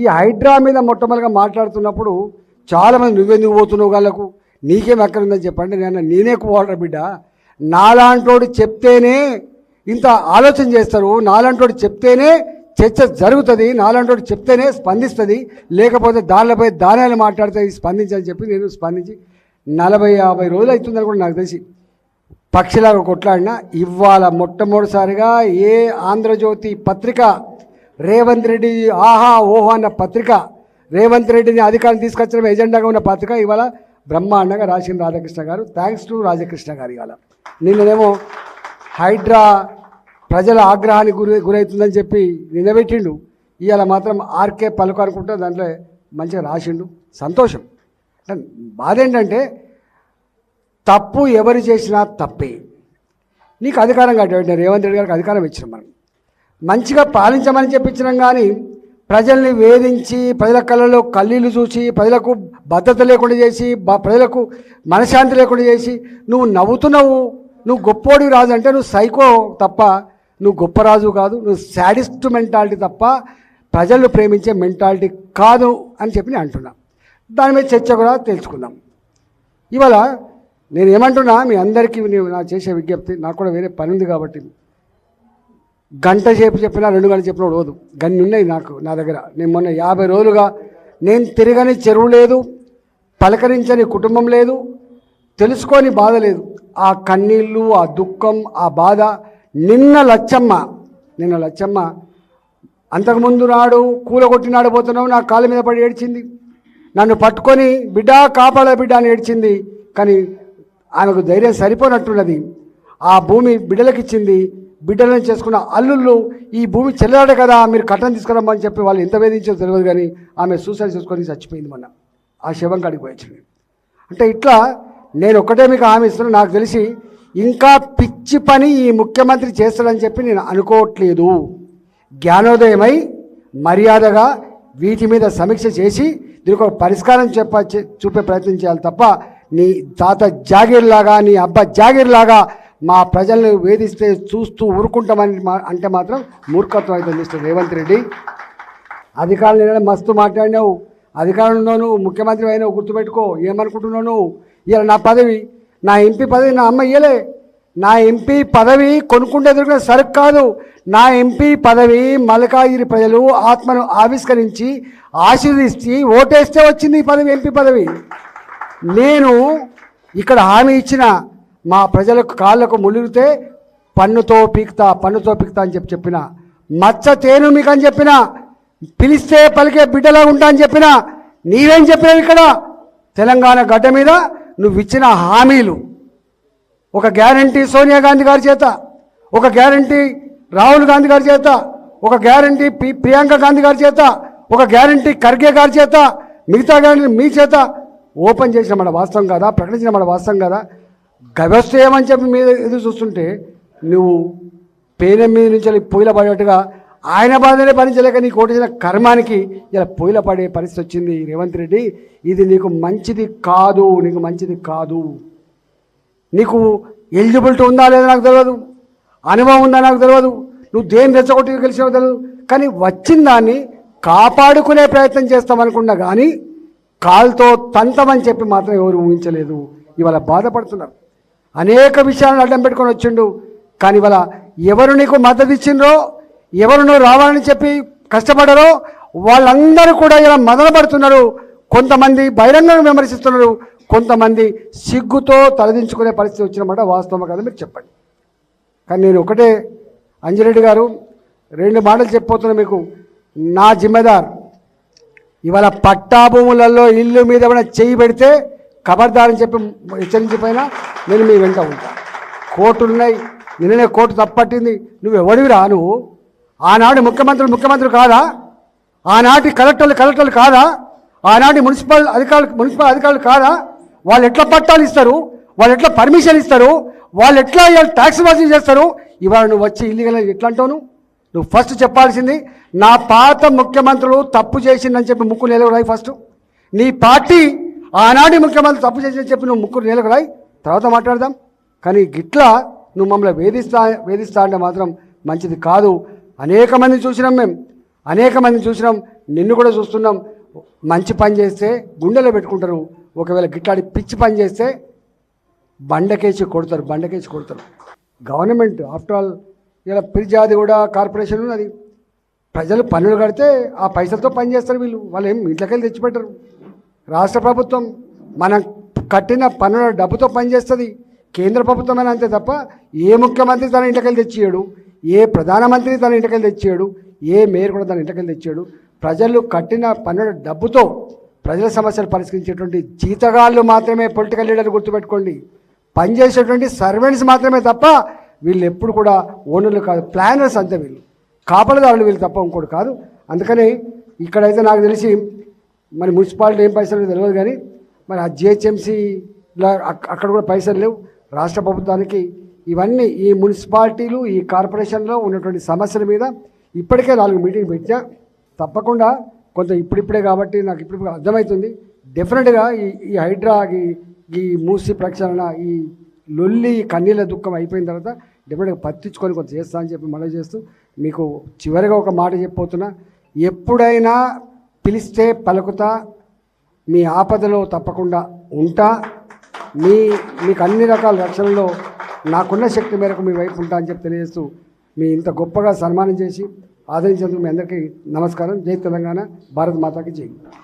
ఈ హైడ్రా మీద మొట్టమొదటిగా మాట్లాడుతున్నప్పుడు చాలామంది నువ్వెందుకు పోతున్నావు వాళ్ళకు నీకేం ఎక్కడుందని చెప్పండి. నేను నేనే కోడరా బిడ్డ. నాలాంటోడు చెప్తేనే ఇంత ఆలోచన చేస్తారు. నాలాంటోడు చెప్తేనే చర్చ జరుగుతుంది. నాలాంటోడు చెప్తేనే స్పందిస్తుంది. లేకపోతే దానిపై దానాలు మాట్లాడితే స్పందించని చెప్పి నేను స్పందించి నలభై యాభై రోజులు అవుతుందని కూడా నాకు తెలిసి పక్షిలాగా కొట్లాడినా ఇవాళ మొట్టమొదటిసారిగా ఏ ఆంధ్రజ్యోతి పత్రిక రేవంత్ రెడ్డి ఆహా ఓహో అన్న పత్రిక. రేవంత్ రెడ్డిని అధికారం తీసుకొచ్చడం ఎజెండాగా ఉన్న పత్రిక ఇవాళ బ్రహ్మాండంగా రాసిన రాధాకృష్ణ గారు. థ్యాంక్స్ టు రాధాకృష్ణ గారు ఇవాళ. నిన్ననేమో హైడ్రా ప్రజల ఆగ్రహానికి గురి గురవుతుందని చెప్పి నిలబెట్టిండు. ఇవాళ మాత్రం ఆర్కే పలుకు అనుకుంటే దాంట్లో మంచిగా రాసిండు. సంతోషం. బాధ ఏంటంటే తప్పు ఎవరు చేసినా తప్పే. నీకు అధికారం కట్టాడు రేవంత్ రెడ్డి గారికి అధికారం ఇచ్చిన మనం. మంచిగా పాలించమని చెప్పించినాం కానీ ప్రజల్ని వేధించి ప్రజల కళ్ళలో కల్లీలు చూసి ప్రజలకు భద్రత లేకుండా చేసి ప్రజలకు మనశ్శాంతి లేకుండా చేసి నువ్వు నవ్వుతున్నావు నువ్వు గొప్పోడివి రాజు అంటే నువ్వు సైకో తప్ప నువ్వు గొప్ప రాజు కాదు నువ్వు శాడిస్ట్ మెంటాలిటీ తప్ప ప్రజలను ప్రేమించే మెంటాలిటీ కాదు అని చెప్పి నేను అంటున్నా. దాని మీద చర్చ కూడా తెలుసుకుందాం. ఇవాళ నేను ఏమంటున్నా మీ అందరికీ నేను నా చేసే విజ్ఞప్తి నాకు కూడా వేరే పని ఉంది కాబట్టి గంట సేపు చెప్పినా రెండు గంటలు చెప్పినా రోజు గన్ని ఉన్నాయి నాకు నా దగ్గర. నేను మొన్న యాభై రోజులుగా నేను తిరగని చెరువు లేదు పలకరించని కుటుంబం లేదు తెలుసుకొని బాధ లేదు. ఆ కన్నీళ్ళు ఆ దుఃఖం ఆ బాధ నిన్న లచ్చమ్మ నిన్న లచ్చమ్మ అంతకుముందు నాడు కూలగొట్టినాడు పోతున్నావు నా కాళ్ళ మీద పడి ఏడ్చింది. నన్ను పట్టుకొని బిడ్డ కాపాడ బిడ్డ అని ఏడ్చింది. కానీ ఆమెకు ధైర్యం సరిపోనట్టున్నది. ఆ భూమి బిడ్డలకిచ్చింది. బిడ్డలను చేసుకున్న అల్లుళ్ళు ఈ భూమి చెల్లడాడు కదా మీరు కట్టం తీసుకురమ్మని చెప్పి వాళ్ళు ఎంత వేధించారో తెలియదు కానీ ఆమె సూసైడ్ చేసుకొని చచ్చిపోయింది మొన్న. ఆ శవం కాడికి అంటే ఇట్లా నేను ఒక్కటే మీకు హామీ ఇస్తున్నా నాకు తెలిసి ఇంకా పిచ్చి పని ఈ ముఖ్యమంత్రి చేస్తాడని చెప్పి నేను అనుకోవట్లేదు. జ్ఞానోదయమై మర్యాదగా వీటి మీద సమీక్ష చేసి దీనికి ఒక పరిష్కారం చెప్ప చూపే ప్రయత్నం చేయాలి తప్ప నీ తాత జాగీర్లాగా నీ అబ్బ జాగీర్లాగా మా ప్రజలను వేధిస్తే చూస్తూ ఊరుకుంటామని మా అంటే మాత్రం మూర్ఖత్వం అయితే మిస్టర్ రేవంత్ రెడ్డి. అధికారులు మస్తు మాట్లాడినావు. అధికారంలో నువ్వు ముఖ్యమంత్రి అయినావు గుర్తుపెట్టుకో ఏమనుకుంటున్నావు నువ్వు ఇలా నా పదవి నా ఎంపీ పదవి నా అమ్మ ఇయ్యలే. నా ఎంపీ పదవి కొనుక్కుంటే దొరికిన సరుకు కాదు. నా ఎంపీ పదవి మల్కాగిరి ప్రజలు ఆత్మను ఆవిష్కరించి ఆశీర్దించి ఓటేస్తే వచ్చింది ఈ పదవి ఎంపీ పదవి. నేను ఇక్కడ హామీ ఇచ్చిన మా ప్రజలకు కాళ్ళకు ములిగితే పన్నుతో పీక్తా పన్నుతో పీక్తా అని చెప్పి చెప్పిన. మచ్చ తేను మీకు అని చెప్పిన. పిలిస్తే పలికే బిడ్డలా ఉంటా అని చెప్పిన. నీవేం చెప్పినావు ఇక్కడ? తెలంగాణ గడ్డ మీద నువ్వు ఇచ్చిన హామీలు. ఒక గ్యారంటీ సోనియా గాంధీ గారి చేత ఒక గ్యారంటీ రాహుల్ గాంధీ గారి చేత ఒక గ్యారంటీ పి ప్రియాంక గాంధీ గారి చేత ఒక గ్యారంటీ ఖర్గే గారి చేత మిగతా గ్యారంటీ మీ చేత ఓపెన్ చేసిన మన వాస్తవం కదా? ప్రకటించిన మన వాస్తవం కదా? వ్యవస్థ ఏమని చెప్పి మీద ఎదురు చూస్తుంటే నువ్వు పేన మీద నుంచి వెళ్ళి పొయ్యిల పడేట్టుగా ఆయన బాధనే భరించలేక నీకు ఓటేసిన కర్మానికి ఇలా పొయ్యిల పడే పరిస్థితి వచ్చింది. రేవంత్ రెడ్డి ఇది నీకు మంచిది కాదు నీకు మంచిది కాదు. నీకు ఎలిజిబిలిటీ ఉందా లేదా నాకు తెలియదు అనుభవం ఉందా నాకు తెలియదు నువ్వు దేని రెచ్చగొట్టి గెలిచినా తెలియదు కానీ వచ్చిన దాన్ని కాపాడుకునే ప్రయత్నం చేస్తామనుకున్నా కానీ కాల్తో తంతమని చెప్పి మాత్రం ఎవరు ఊహించలేదు. ఇవాళ బాధపడుతున్నారు. అనేక విషయాలను అడ్డం పెట్టుకొని వచ్చిండు. కానీ ఇవాళ ఎవరు నీకు మద్దతు ఇచ్చిండ్రో ఎవరు నువ్వు రావాలని చెప్పి కష్టపడరో వాళ్ళందరూ కూడా ఇలా మదనపడుతున్నారు కొంతమంది బహిరంగంగా విమర్శిస్తున్నారు. కొంతమంది సిగ్గుతో తలదించుకునే పరిస్థితి వచ్చినమాట వాస్తవం కదా మీరు చెప్పండి. కానీ నేను ఒకటే అంజిరెడ్డి గారు రెండు మాటలు చెప్పిపోతున్నా మీకు. నా జిమ్మెదార్ ఇవాళ పట్టా భూములలో ఇల్లు మీద ఏమైనా చేయి పెడితే ఖబర్దారని చెప్పి హెచ్చరించిపోయినా నేను మీ వెంట ఉంటా. కోర్టులున్నాయి. నిన్ననే కోర్టు తప్పట్టింది. నువ్వు ఎవడివిరా నువ్వు? ఆనాడు ముఖ్యమంత్రులు ముఖ్యమంత్రులు కాదా? ఆనాటి కలెక్టర్లు కలెక్టర్లు కాదా? ఆనాటి మున్సిపల్ అధికారులు మున్సిపల్ అధికారులు కాదా? వాళ్ళు ఎట్లా పట్టాలు ఇస్తారు? వాళ్ళు ఎట్లా పర్మిషన్ ఇస్తారు? వాళ్ళు ఎట్లా ఇవాళ ట్యాక్స్ వసూలు చేస్తారు? ఇవాళ నువ్వు వచ్చి ఇల్లీగల్ ఎట్లా అంటావు నువ్వు? ఫస్ట్ చెప్పాల్సింది నా పాత ముఖ్యమంత్రులు తప్పు చేసిందని చెప్పి ముక్కు నిలవడాయి ఫస్ట్. నీ పార్టీ ఆనాటి ముఖ్యమంత్రి తప్పు చేసిందని చెప్పి నువ్వు ముక్కు నిలకడాయి తర్వాత మాట్లాడదాం. కానీ గిట్లా నువ్వు మమ్మల్ని వేధిస్తా వేధిస్తా అంటే మాత్రం మంచిది కాదు. అనేక మంది చూసినాం మేము అనేక మందిని చూసినాం. నిన్ను కూడా చూస్తున్నాం. మంచి పని చేస్తే గుండెలో పెట్టుకుంటారు. ఒకవేళ గిట్లాడి పిచ్చి పని చేస్తే బండకేసి కొడతారు బండకేసి కొడతారు. గవర్నమెంట్ ఆఫ్టర్ ఆల్ ఇలా పిరిజాది కూడా కార్పొరేషన్ ఉన్నది. ప్రజలు పన్నులు కడితే ఆ పైసలతో పని చేస్తారు వీళ్ళు. వాళ్ళు ఏం ఇంట్లోకెళ్ళి తెచ్చిపెట్టరు. రాష్ట్ర ప్రభుత్వం మనం కట్టిన పన్నుల డబ్బుతో పనిచేస్తుంది. కేంద్ర ప్రభుత్వమైన అంతే తప్ప ఏ ముఖ్యమంత్రి తన ఇంటికెళ్ళి తెచ్చేయడు ఏ ప్రధానమంత్రి తన ఇంటికెళ్ళి తెచ్చేయడు ఏ మేయర్ కూడా తన ఇంటికెళ్ళి తెచ్చాడు ప్రజలు కట్టిన పన్నుల డబ్బుతో ప్రజల సమస్యలు పరిష్కరించేటువంటి జీతగాళ్ళు మాత్రమే పొలిటికల్ లీడర్లు గుర్తుపెట్టుకోండి. పనిచేసేటువంటి సర్వెంట్స్ మాత్రమే తప్ప వీళ్ళు ఎప్పుడు కూడా ఓనర్లు కాదు ప్లానర్స్ అంతే వీళ్ళు. కాపలదారులు వీళ్ళు తప్ప ఇంకోటి కాదు. అందుకని ఇక్కడైతే నాకు తెలిసి మరి మున్సిపాలిటీ ఏం పైసలు తెలియదు కానీ మరి ఆ జిహెచ్ఎంసీలో అక్కడ కూడా పైసలు లేవు. రాష్ట్ర ప్రభుత్వానికి ఇవన్నీ ఈ మున్సిపాలిటీలు ఈ కార్పొరేషన్లో ఉన్నటువంటి సమస్యల మీద ఇప్పటికే నాలుగు మీటింగ్ పెట్టా తప్పకుండా కొంత ఇప్పుడిప్పుడే కాబట్టి నాకు ఇప్పుడు అర్థమవుతుంది. డెఫినెట్గా ఈ ఈ హైడ్రా ఈ ఈ మూసి ప్రక్షాళన ఈ లొల్లి కన్నీళ్ళ దుఃఖం అయిపోయిన తర్వాత డెఫినెట్గా పత్తించుకొని కొంత చేస్తా అని చెప్పి మనం చేస్తూ మీకు చివరిగా ఒక మాట చెప్పబోతున్నా. ఎప్పుడైనా పిలిస్తే పలుకుతా మీ ఆపదలో తప్పకుండా ఉంటా. మీ మీకు అన్ని రకాల రక్షణలో నాకున్న శక్తి మేరకు మీ వైపు ఉంటా అని చెప్పి తెలియజేస్తూ మీ ఇంత గొప్పగా సన్మానం చేసి ఆదరించేందుకు మీ అందరికీ నమస్కారం. జై తెలంగాణ భారత్ మాతాకి జై.